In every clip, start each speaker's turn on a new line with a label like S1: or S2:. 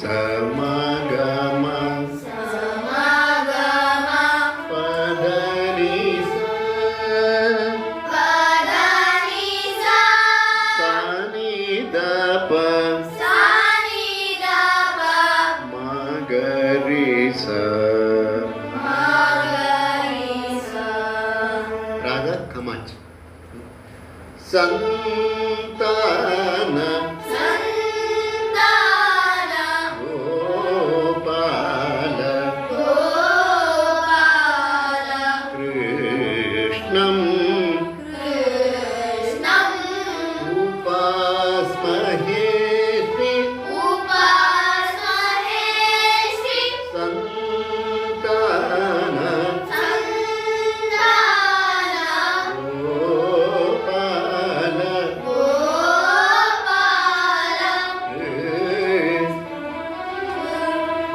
S1: Samagama.
S2: Samagama.
S1: Padanisa
S2: Padanisa
S1: Sanidapa Sanidapa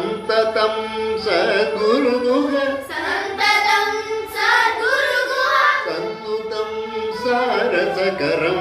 S1: సంతతం Sadhguru
S2: సంతతం Sadhguru
S1: సంతుతం సరసకరం